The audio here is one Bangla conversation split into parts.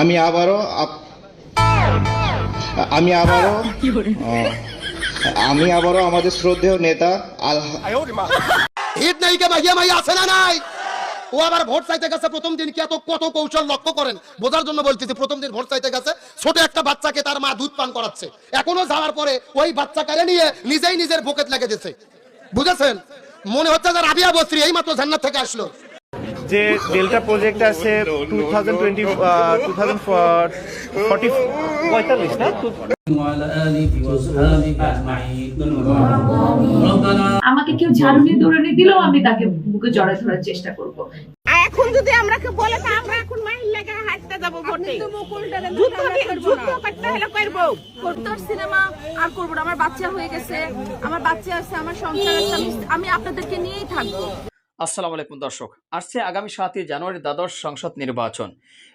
আমি আবারও আমি আবারও আমি আবারও আমাদের শ্রদ্ধেয় নেতা ও আবার ভোট চাইতে গেছে প্রথম দিন কি এত কত কৌশল লক্ষ্য করেন? বোঝার জন্য বলতেছি প্রথম দিন ভোট চাইতে গেছে, ছোট একটা বাচ্চাকে তার মা দুধ পান করাচ্ছে। এখনও যাওয়ার পরে ওই বাচ্চাকে নিয়ে নিজেই নিজের পকেট লেগে দিছে বুঝেছেন? মনে হচ্ছে যে রাবিয়া বস্ত্রী এই মাত্র জান্নাত থেকে আসলো। যে ডেল্টা প্রজেক্ট আছে two thousand two thousand forty পঁয়তাল্লিশ আমাকে কেউ ঝাড়ু নিয়ে দৌড়ানি দিলেও আমি তাকে বুকে জড়ায় ধরার চেষ্টা করব। এখন যদি আমরা কেউ বলে তা আমরা এখন মাহিল লাগে হাঁটতে যাব ভোটে যুদ্ধ যুদ্ধ করতে হলে করব। করতর সিনেমা আর করব না। আমার বাচ্চা হয়ে গেছে। আমার বাচ্চা আছে আমার সংসার আছে আমি আপনাদেরকে নিয়েই থাকব। আসসালামু আলাইকুম দর্শক। আসছে আগামী সাতই জানুয়ারি দ্বাদশ সংসদ নির্বাচন।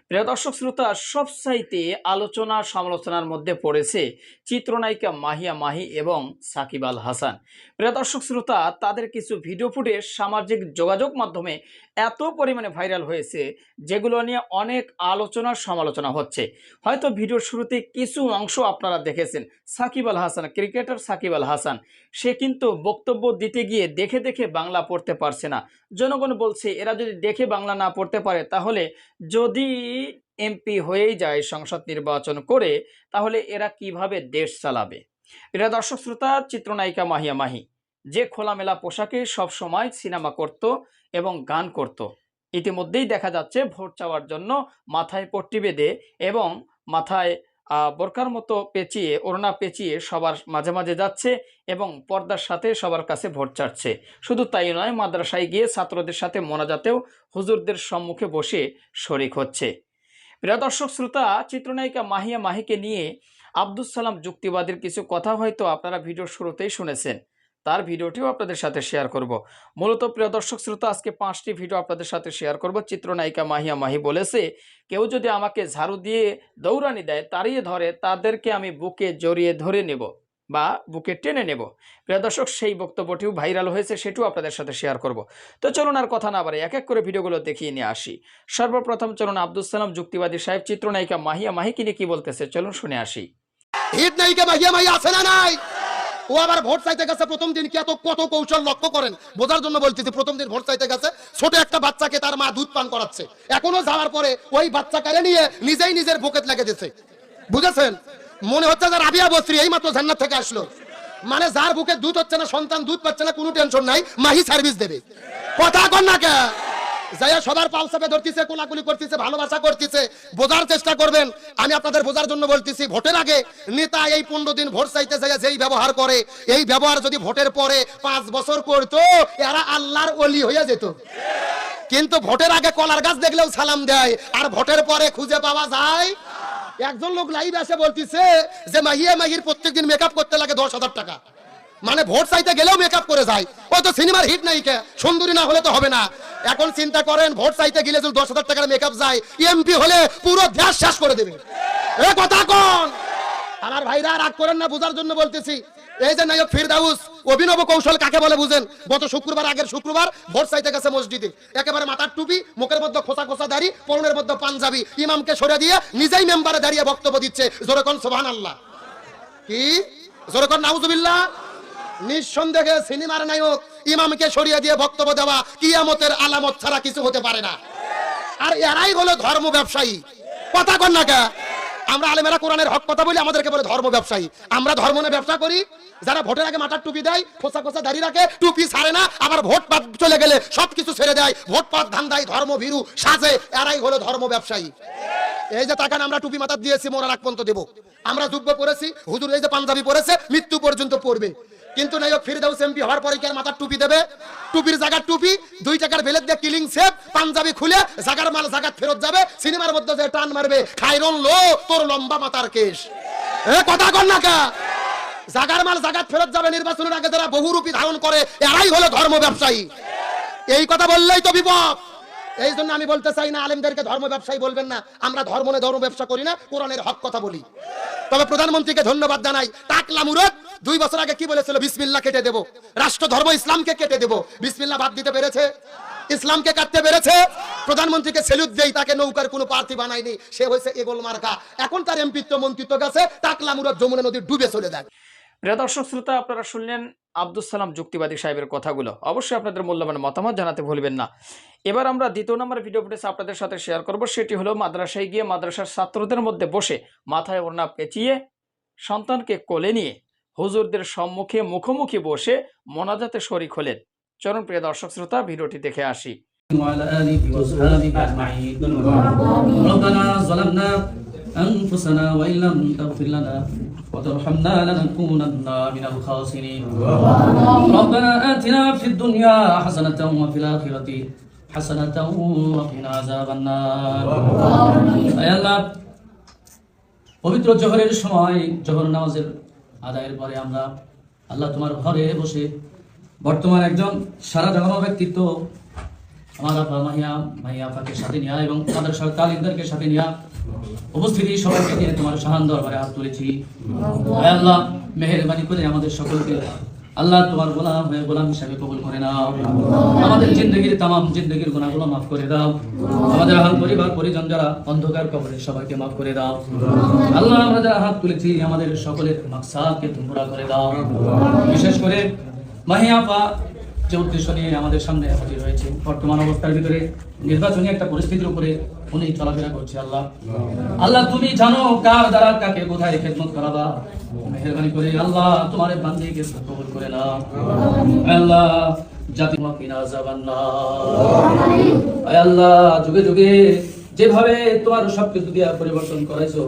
প্রিয় দর্শক, শ্রোতা সবসাইতে আলোচনা সমালোচনার মধ্যে পড়েছে চিত্রনায়িকা মাহিয়া মাহি এবং সাকিব আল হাসান। প্রিয় দর্শক, শ্রোতা, তাদের কিছু ভিডিও ফুটেজ সামাজিক যোগাযোগ মাধ্যমে এত পরিমাণে ভাইরাল হয়েছে যেগুলো নিয়ে অনেক আলোচনা সমালোচনা হচ্ছে। হয়তো ভিডিওর শুরুতে কিছু অংশ আপনারা দেখেছেন। সাকিব আল হাসান, ক্রিকেটার সাকিব আল হাসান, সে কিন্তু বক্তব্য দিতে গিয়ে দেখে দেখে বাংলা পড়তে পারছে না। জনগণ বলছে, এরা যদি দেখে বাংলা না পড়তে পারে, তাহলে যদি এমপি হয়েই যায় সংসদ নির্বাচন করে, তাহলে এরা কীভাবে দেশ চালাবে? এরা দর্শক, শ্রোতা, চিত্রনায়িকা মাহিয়া মাহি যে খোলামেলা পোশাকে সব সময় সিনেমা করত এবং গান করত। ইতিমধ্যেই দেখা যাচ্ছে ভোট চাওয়ার জন্য মাথায় পট্টি বেঁধে এবং মাথায় বোরকার মতো পেঁচিয়ে, ওড়না পেঁচিয়ে সবার মাঝে মাঝে যাচ্ছে এবং পর্দার সাথে সবার কাছে ভোট চাচ্ছে। শুধু তাই নয়, মাদ্রাসায় গিয়ে ছাত্রদের সাথে মোনাজাতেও হুজুরদের সম্মুখে বসে শরিক হচ্ছে। প্রিয় দর্শক, শ্রোতা, চিত্রনায়িকা মাহিয়া মাহিকে নিয়ে আব্দুল সালাম যুক্তিবাদীর কিছু কথা হয়তো আপনারা ভিডিওর শুরুতেই শুনেছেন। তার ভিডিওটিও আপনাদের সাথে শেয়ার করব। মূলত প্রিয় দর্শক শ্রোতা, আজকে পাঁচটি ভিডিও আপনাদের সাথে শেয়ার করব। চিত্রনায়িকা মাহিয়া মাহি বলেছে, কেউ যদি আমাকে ঝাড়ু দিয়ে দৌড়ানি দেয়, তাড়িয়ে ধরে, তাদেরকে আমি বুকে জড়িয়ে ধরে নেব বা বুকে টেনে নেব। প্রিয় দর্শক, সেই বক্তব্যটিও ভাইরাল হয়েছে, সেটিও আপনাদের সাথে শেয়ার করব। তো চলুন আর কথা না বাড়ে এক এক করে ভিডিওগুলো দেখিয়ে নিয়ে আসি। সর্বপ্রথম চলুন আব্দুল সালাম, যুক্তিবাদী সাহেব, চিত্রনায়িকা মাহিয়া মাহিকে নিয়ে কি বলতেছে? চলুন শুনে আসি। হিট নাই কে মাইয়া মাইয়া আছে না নাই? ও আবার ভোট চাইতে গেছে প্রথম দিন কি এত কত কৌশল লক্ষ্য করেন? বোঝার জন্য বলতেছি প্রথম দিন ভোট চাইতে গেছে, ছোট একটা বাচ্চাকে তার মা দুধ পান করাচ্ছে। এখনও যাওয়ার পরে ওই বাচ্চাকে নিয়ে নিজেই নিজের পকেট লেগে দিছে বুঝেছেন? মনে হচ্ছে যে রাবিয়া বস্ত্রী এই মাত্র জান্নাত থেকে আসলো। মানে যার বুকে দুধ হচ্ছে না, সন্তান দুধ পাচ্ছে না, কোনো টেনশন নাই, মাহি সার্ভিস দেবে। কথা কর না কে যাইয়া সবার পাল চাপে ধরতেছে, কোলাকুলি করতেছে, ভালোবাসা করতেছে, বোঝার চেষ্টা করবেন। আমি আপনাদের বোঝার জন্য বলতেছি, ভোটের আগে নেতা এই পনেরো দিন ভোট চাইতে যাইয়া যেই ব্যবহার করে, এই ব্যবহার যদি ভোটের পরে পাঁচ বছর করতো, এরা আল্লাহর অলি হয়ে যেত। কিন্তু ভোটের আগে কলার গাছ দেখলেও সালাম দেয়, আর ভোটের পরে খুঁজে পাওয়া যায় একজন লোক লাইভ এসে বলতিছে যে মাহিয়া মাহির প্রত্যেকদিন মেকআপ করতে লাগে দশ হাজার টাকা। মানে ভোট চাইতে গেলেও মেকআপ করে যায়। ও তো সিনেমার হিট নাই কে? সুন্দরী না হলে তো হবে না। এখন চিন্তা করেন, ভোট চাইতে গেলে যদি দশ হাজার টাকার মেকআপ যায় এমপি হলে পুরো দেশ শেষ করে দেবে। এ কথা কোন! আমার ভাইরা রাগ করেন না, বোঝার জন্য বলতেছি। এই যে নায়ক ফিরদাউস, অভিনব কৌশল কাকে বলে বুঝেন? গত শুক্রবার, আগের শুক্রবার ভোট চাইতে গেছে মসজিদে। একেবারে মাথার টুপি, মুখের মধ্যে খোসা খোসা দাড়ি, পরনের মধ্যে পাঞ্জাবি। ইমামকে সরে দিয়ে নিজেই মেম্বারে দাঁড়িয়ে বক্তব্য দিচ্ছে। জোরকন সোহান আল্লাহ কি? জোরকন নাউজুবিল্লাহ। নিঃসন্দেহে সিনেমার নায়ক ইমামকে সরিয়ে দিয়ে বক্তব্য দেওয়া কিয়ামতের আলামত ছাড়া কিছু হতে পারে না। আর এরাই হলো ধর্ম ব্যবসায়ী। কথা কন না আমরা আলেমেরা কোরআনের হক কথা বলি, আমাদেরকে বলে ধর্ম ব্যবসায়ী। আমরা ধর্ম নিয়ে ব্যবসা করি, যারা ভোটের আগে মাথার টুপি দেয়, খোসা খোসা দাঁড়িয়ে রাখে, টুপি ছাড়ে না, আবার ভোট পাত চলে গেলে সবকিছু ছেড়ে দেয়, ভোট পাত ধান্দায় ধর্ম ভীরু সাজে, এরাই হলো ধর্ম ব্যবসায়ী। এই যে তাকান, আমরা টুপি মাথা দিয়েছি মোরা রাখ পর্যন্ত দেবো। আমরা যুদ্ধ পড়েছি হুজুর এই যে পাঞ্জাবি পরেছে, মৃত্যু পর্যন্ত পড়বে। কিন্তু নায়ক ফিরদাউস এমপি হওয়ার পরে কি আর মাথার টুপি দেবে? টুপির জায়গার টুপি, দুই টাকার বেলের দিয়ে কিলিং সেপ পাঞ্জাবি খুলে জাগার মাল জাগাত ফেরত যাবে, সিনেমার মধ্যে যে টান মারবে খাইরন লো তোর লম্বা মাথার কেশ। এ, কথা কর না কা? জাগার মাল জাগাত ফেরত যাবে নির্বাচনের আগে যারা বহুরূপী ধারণ করে, এরাই হলো ধর্ম ব্যবসায়ী। এই কথা বললেই তো বিপদ। এই জন্য আমি বলতে চাই না, আলেমদেরকে ধর্ম ব্যবসায়ী বলবেন না। আমরা ধর্ম নিয়ে ধর্ম ব্যবসা করি না, কোরআনের হক কথা বলি। তবে প্রধানমন্ত্রীকে ধন্যবাদ জানাই। টাকলা মুরত, দুই বছর আগে কি বলেছিল? বিসমিল্লাহ কেটে দেব। রাষ্ট্র ধর্ম ইসলামকে কেটে দেব। বিসমিল্লাহ বাদ দিতে পেরেছে? ইসলামকে কাটতে পেরেছে? প্রধানমন্ত্রীকে সেলুট দেই, তাকে নৌকার কোনো প্রার্থী বানায়নি। সে হয়েছে এগোল মার্কা। এখন তার এমপিত্ব মন্ত্রিত্ব গেছে টাকলামুরা যমুনা নদী ডুবে চলে যায়। প্রিয় দর্শক, শ্রোতা, আপনারা শুনলেন আব্দুল সালাম যুক্তিবাদী সাহেবের কথাগুলো। অবশ্যই আপনাদের মূল্যবান মতামত জানাতে ভুলবেন না। এবার আমরা দ্বিতীয় নম্বর ভিডিও ফুটেজ আপনাদের সাথে শেয়ার করব। সেটি হলো মাদ্রাসায় গিয়ে মাদ্রাসার ছাত্রদের মধ্যে বসে মাথায় ওড়না পেঁচিয়ে সন্তানকে কোলে নিয়ে হুজুরদের সম্মুখে মুখোমুখি বসে মোনাজাতে শরিক হলেন। চলুন প্রিয় দর্শক শ্রোতা ভিডিওটি দেখে আসি। وعلى آله وصحبه أجمعين ربنا ظلمنا أنفسنا وإن لم تغفر لنا وترحمنا لنكونن من الخاسرين ربنا آتنا في الدنيا حسنة وفي الآخرة حسنة وقنا عذاب النار أي الله পবিত্র জহরের সময় জহর নামাজের আদায়ের পরে আমরা আল্লাহ তোমার ঘরে বসে বর্তমান একজন সারা জাগানো ব্যক্তিত্ব আমার আপা মাহিয়া মাহিয়া আপাকে সাথে নেওয়া এবং তাদের সাথে তালিমদারকে সাথে নেওয়া উপস্থিতি সবাইকে নিয়ে তোমার শাহান দরবারে হাত তুলেছি। আল্লাহ, মেহেরবানি করে আমাদের সকলকে আল্লাহ তোমার গোলাম হয়ে গোলাম হিসাবে কবুল করে নাও। আমাদের জিন্দগির তামাম জিন্দগির গুণাগুলো মাফ করে দাও। আমাদের হাল পরিবার, পরিজন যারা অন্ধকার কবরে সবাইকে মাফ করে দাও। আল্লাহ, আমরা যারা হাত তুলেছি, আমাদের সকলের মাকসাদকে তোমরা করে দাও। বিশেষ করে মাহিয়া আপা যে উদ্দেশ্য নিয়ে আমাদের সামনে হাজির হয়েছে বর্তমান অবস্থার ভিতরে নির্বাচনী একটা পরিস্থিতির উপরে উনি চলাফেরা করছে আল্লাহ। আল্লাহ, তুমি জানো কার দ্বারা কাকে কোথায় খেদমত করাবা? মেহরবানি করে আল্লাহ, তোমার বান্দিকে কবুল করে নাও। আল্লাহ, জাতি আল্লাহ, যুগে যুগে যেভাবে তোমার সবকিছু দিয়া পরিবর্তন করাইছো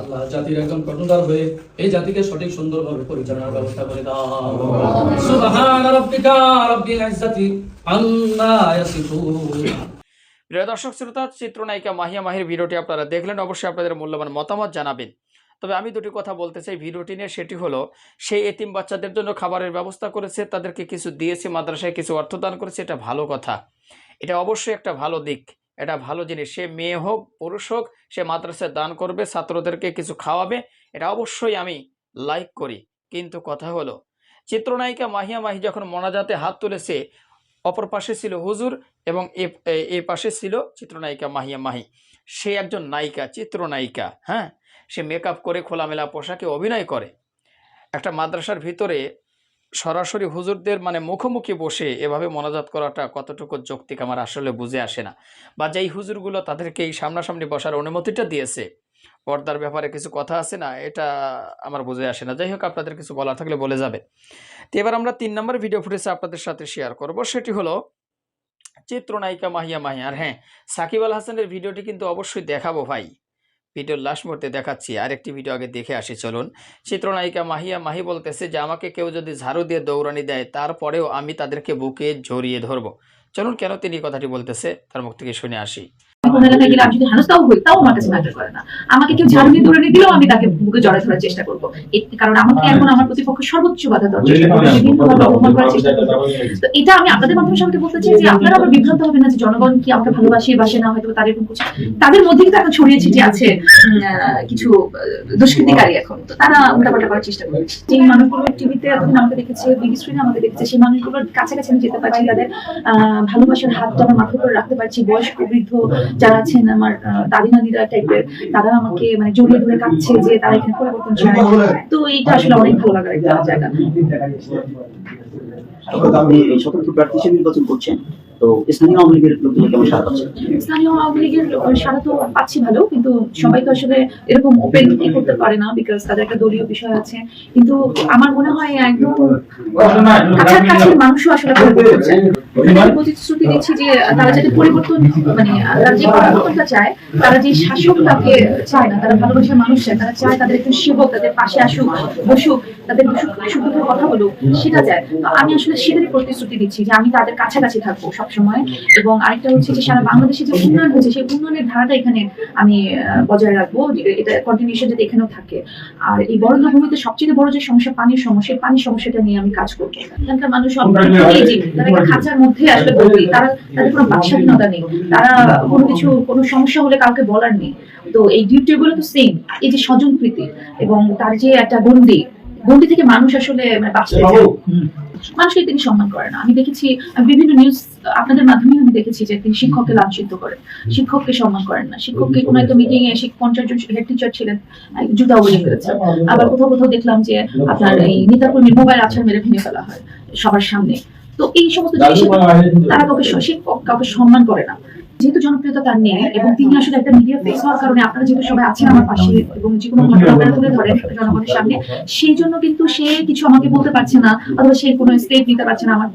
আল্লাহ জাতির একজন কর্ণধার হয়ে এই জাতিকে সঠিক, সুন্দরভাবে পরিচালনার ব্যবস্থা করে দাও। প্রিয় দর্শক, শ্রোতা, চিত্রনায়িকা মাহিয়া মাহির ভিডিওটি আপনারা দেখলেন, অবশ্যই আপনাদের মূল্যবান মতামত জানাবেন। তবে আমি দুটি কথা বলতে চাই ভিডিওটি নিয়ে, সেটি হলো, সেই এতিম বাচ্চাদের জন্য খাবারের ব্যবস্থা করেছে, তাদেরকে কিছু দিয়েছে, মাদ্রাসায় কিছু অর্থ দান করেছে, এটা ভালো কথা। এটা অবশ্যই একটা ভালো দিক। এটা ভালো জিনিস। সে মেয়ে হোক, পুরুষ হোক, সে মাদ্রাসায় দান করবে, ছাত্রদেরকে কিছু খাওয়াবে, এটা অবশ্যই আমি লাইক করি। কিন্তু কথা হলো, চিত্রনায়িকা মাহিয়া মাহি যখন মনাজাতে হাত তুলেছে, অপর পাশে ছিল হুজুর এবং এ পাশে ছিল চিত্রনায়িকা মাহিয়া মাহি। সে একজন নায়িকা, চিত্রনায়িকা হ্যাঁ? সে মেকআপ করে খোলামেলা পোশাকে অভিনয় করে। একটা মাদ্রাসার ভিতরে সরাসরি হুজুরদের মানে মুখোমুখি বসে এভাবে মনাজাত করাটা কতটুকু যৌক্তিক আমার আসলে বুঝে আসে না। বা যেই হুজুরগুলো তাদেরকে এই সামনাসামনি বসার অনুমতিটা দিয়েছে, পর্দার ব্যাপারে কিছু কথা আছে না, এটা আমার বুঝে আসে না। যাই হোক, আপনাদের কিছু বলা থাকলে বলে যাবে। তো এবার আমরা তিন নম্বর ভিডিও ফুটেজ আপনাদের সাথে শেয়ার করব। সেটি হলো, চিত্রনায়িকা মাহিয়া মাহিয়া। আর হ্যাঁ সাকিব আল হাসানের ভিডিওটি কিন্তু অবশ্যই দেখাবো ভাই। ভিডিওর লাস্ট মুহূর্তে দেখাচ্ছি, আরেকটি ভিডিও আগে দেখে আসি, চলুন। চিত্রনায়িকা মাহিয়া, মাহি বলতেছে যে, আমাকে কেউ যদি ঝাড়ু দিয়ে দৌড়ানি দেয়, তারপরেও আমি তাদেরকে বুকে জড়িয়ে ধরবো। চলুন, কেন তিনি কথাটি বলতেছে? তার মুখ থেকে শুনে আসি। কোনো এলাকায় গেলে আমি যদি হেনস্থাও হই তাও আমার কাছে ম্যাটার করে না। আমাকে কেউ ঝাড়ু দিয়ে দিলেও আমি তাকে বুকে জড়ায় ধরার চেষ্টা করব। কারণ আমাকে এখন আমার প্রতিপক্ষ সর্বোচ্চ বাধা দেওয়ার চেষ্টা করবে বিভিন্নভাবে অপমান করার চেষ্টা করবে। তো এটা আমি আপনাদের মাধ্যমে সবাইকে বলতে চাই যে আপনারা আবার বিভ্রান্ত হবে না যে জনগণ কি আমাকে ভালোবাসে বাসে না হয়তো তাদের এরকম কিছু। তাদের মধ্যে কিন্তু এখন ছড়িয়ে ছিটিয়ে আছে কিছু দুষ্কৃতিকারী এখন। তো তারা উল্টাপাল্টা করার চেষ্টা করবে। যে মানুষগুলো টিভিতে এখন আমাকে দেখেছে বিগ স্ক্রিনে আমাকে দেখেছে সেই মানুষগুলোর কাছাকাছি আমি যেতে পারছি তাদের আহ, ভালোবাসার হাতটা আমার মাথার উপরে রাখতে পারছি বয়স্ক বৃদ্ধ যারা আছেন আমার দাদি নাদিরা টাইপের তারা আমাকে মানে জড়িয়ে ধরে কাঁদছে যে তারা এখানে পরিবর্তন চায়। তো এইটা আসলে অনেক ভালো লাগার একটা জায়গা। আপনি এই স্বতন্ত্র প্রার্থী হিসেবে নির্বাচন করছেন তো স্থানীয় আওয়ামী লীগের লোকজন কেমন সারা পাচ্ছেন স্থানীয় আওয়ামী লীগের সারা তো পাচ্ছি ভালো, কিন্তু সবাই তো আসলে এরকম ওপেন করতে পারে না বিকজ তাদের একটা দলীয় বিষয় আছে। কিন্তু আমার মনে হয় একদম কাছাকাছির মানুষও আসলে প্রতিশ্রুতি দিচ্ছি যে তারা যাতে পরিবর্তন মানে তারা যে পরিবর্তনটা চায়, তারা যে শাসকটাকে চায় না, তারা ভালোবাসার মানুষ চায়, তারা চায় তাদের একজন সেবক, তাদের পাশে আসুক, বসুক, তাদের সুখ সুখ কথা বলুক, সেটা চায়। আমি আসলে সেটারই প্রতিশ্রুতি দিচ্ছি যে আমি তাদের কাছাকাছি থাকব সবসময়। এবং আরেকটা হচ্ছে যে সারা বাংলাদেশে যে উন্নয়ন হয়েছে সেই উন্নয়নের ধারাটা এখানে আমি বজায় রাখব। এটা কন্টিনিউশন যাতে এখানেও থাকে। আর এই বরণ্য ভূমিতে সবচেয়ে বড় যে সমস্যা পানির সমস্যা পানির সমস্যাটা নিয়ে আমি কাজ করব। এখানকার মানুষ সব তারা একটা খাঁচার মধ্যে আসলে তারা তাদের কোনো বাক স্বাধীনতা নেই। তারা কোনো কিছু কোনো সমস্যা হলে কাউকে বলার নেই। তো এই ডিউটি গুলো তো সেম এই যে স্বজন প্রীতি এবং তার যে একটা গন্ডি গন্ডি থেকে মানুষ আসলে মানে বাঁচতে চায়। মানুষকে তিনি সম্মান করে না। আমি দেখেছি বিভিন্ন নিউজ আপনাদের মাধ্যমে আমি দেখেছি যে তিনি শিক্ষককে লাঞ্ছিত করেন। শিক্ষককে সম্মান করেন না। শিক্ষককে কোনো একটা মিটিং এ পঞ্চাশ জন হেড টিচার ছিলেন জুতা উড়িয়ে ফেলেছে আবার কোথাও কোথাও দেখলাম যে আপনার এই নেতাকর্মীর মোবাইল আছাড় মেরে ভেঙে ফেলা হয় সবার সামনে। তো এই সমস্ত জিনিস তারা কাউকে শিক্ষক কাউকে সম্মান করে না। যেহেতু জনপ্রিয়তা তার নেই এবং তিনি আসলে একটা মিডিয়া ফেস হওয়ার কারণে আপনারা যেহেতু সবাই আছেন আমার পাশে এবং যে কোনো ঘটনা আপনারা তুলে ধরেন জনগণের সামনে সেই জন্য কিন্তু সে কিছু আমাকে বলতে পারছে না অথবা সে কোনো স্টেপ নিতে পারছে না আমার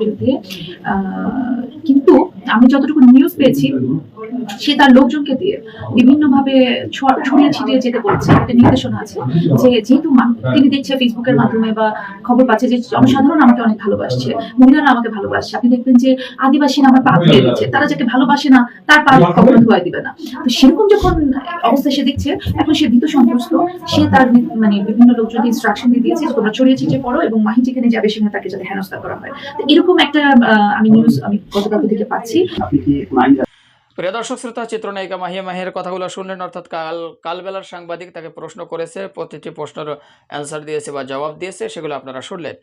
বিরুদ্ধে। আহ, কিন্তু আমি যতটুকু নিউজ পেয়েছি সে তার লোকজনকে দিয়ে বিভিন্ন ভাবে ছড়িয়ে ছিটিয়ে যেতে বলছে। একটা নির্দেশনা আছে যে যেহেতু তিনি দেখছে ফেসবুকের মাধ্যমে বা খবর পাচ্ছে যে জনসাধারণ আমাকে অনেক ভালোবাসছে মহিলারা আমাকে ভালোবাসছে। আপনি দেখবেন যে আদিবাসীরা আমার পা ধুয়ে দিচ্ছে তারা যাকে ভালোবাসে না তার পা কখনো ধোয়া দিবে না। তো সেরকম যখন অবস্থা সে দেখছে এখন সে ভীত সন্ত্রস্ত। সে তার মানে বিভিন্ন লোকজনকে ইনস্ট্রাকশন দিয়ে দিয়েছে যে তোমরা ছড়িয়ে ছিটিয়ে পড়ো এবং মাহি যেখানে যাবে সেখানে তাকে যাতে হেনস্থা করা হয়। তো এরকম একটা আমি নিউজ আমি গতকালকে থেকে পাচ্ছি। আপনি কি প্রিয় দর্শক, শ্রোতা, চিত্রনায়িকা মাহিয়া মাহির কথাগুলো শুনলেন, অর্থাৎ কাল, কালবেলার সাংবাদিক তাকে প্রশ্ন করেছে, প্রতিটি প্রশ্নের অ্যান্সার দিয়েছে বা জবাব দিয়েছে, সেগুলো আপনারা শুনলেন।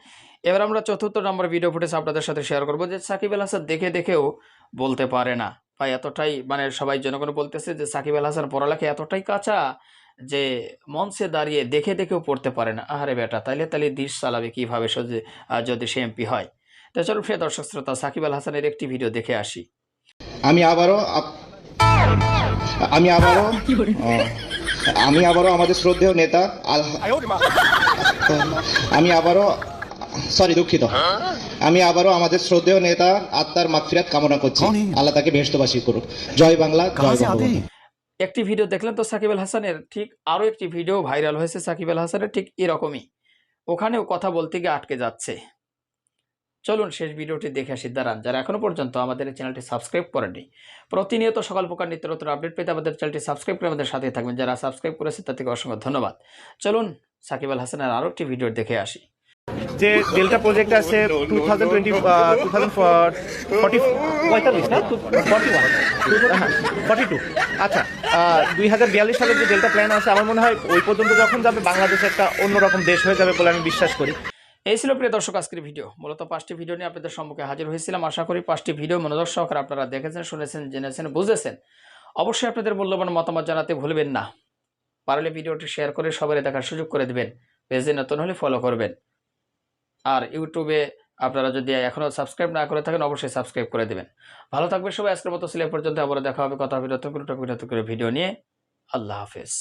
এবার আমরা চতুর্থ নম্বর ভিডিও ফুটেজ আপনাদের সাথে শেয়ার করব যে সাকিব আল হাসান দেখে দেখেও বলতে পারে না। বা এতটাই মানে সবাই জনগণ বলতেছে যে সাকিব আল হাসান পড়ালেখা এতটাই কাঁচা যে মঞ্চে দাঁড়িয়ে দেখে দেখেও পড়তে পারে না। আহারে বেটা, তাইলে তাহলে দিশ চালাবে কীভাবে যদি সে এমপি হয়? তো চলুন প্রিয় দর্শক শ্রোতা সাকিব আল হাসানের একটি ভিডিও দেখে আসি। আমি আবারও আমি আবারও আমি আবারও আমাদের শ্রদ্ধেয় নেতা আল আমি আবারও সরি দুঃখিত। আমি আবারও আমাদের শ্রদ্ধেয় নেতা আত্মার মাগফিরাত কামনা করছি। আল্লাহ তাকে বেহস্তবাসী করুক। জয় বাংলা জয় বঙ্গবন্ধু। একটি ভিডিও দেখলেন তো সাকিব আল হাসানের? ঠিক আরও একটি ভিডিও ভাইরাল হয়েছে সাকিব আল হাসানের ঠিক এরকমই। ওখানেও কথা বলতে গিয়ে আটকে যাচ্ছে। চলুন শেষ ভিডিওটি দেখে আসি। দাঁড়ান যারা এখনও পর্যন্ত আমাদের চ্যানেলটি সাবস্ক্রাইব করেনি প্রতিনিয়ত সকাল প্রকার নিত্য নতুন আপডেট পেতে আমাদের চ্যানেলটি সাবস্ক্রাইব করে আমাদের সাথে থাকবেন। যারা সাবস্ক্রাইব করেছে তার থেকে অসংখ্য ধন্যবাদ। চলুন সাকিব আল হাসানের আরও একটি ভিডিও দেখে আসি। যে ডেল্টা প্রজেক্ট আছে two thousand twenty two thousand forty পঁয়তাল্লিশ না? ফর্টি ওয়ান ফর্টি টু আচ্ছা দুই হাজার বিয়াল্লিশ সালের যে ডেল্টা প্ল্যান আছে আমার মনে হয় ওই পর্যন্ত যখন যাবে বাংলাদেশ একটা অন্যরকম দেশ হয়ে যাবে বলে আমি বিশ্বাস করি। এই ছিল প্রিয় দর্শক, আজকের ভিডিও। মূলত পাঁচটি ভিডিও নিয়ে আপনাদের সম্মুখে হাজির হয়েছিলাম। আশা করি পাঁচটি ভিডিও মনোযোগ সহকারে আপনারা দেখেছেন, শুনেছেন, জেনেছেন, বুঝেছেন। অবশ্যই আপনাদের মূল্যবান মতামত জানাতে ভুলবেন না। পারলে ভিডিওটি শেয়ার করে সবাই দেখার সুযোগ করে দেবেন। পেজে নতুন হলে ফলো করবেন। আর ইউটিউবে আপনারা যদি এখনও সাবস্ক্রাইব না করে থাকেন, অবশ্যই সাবস্ক্রাইব করে দেবেন। ভালো থাকবে সবাই। আজকের মতো এ পর্যন্ত। আবার দেখা হবে কথা হবে করে নতুন করে ভিডিও নিয়ে। আল্লাহ হাফেজ।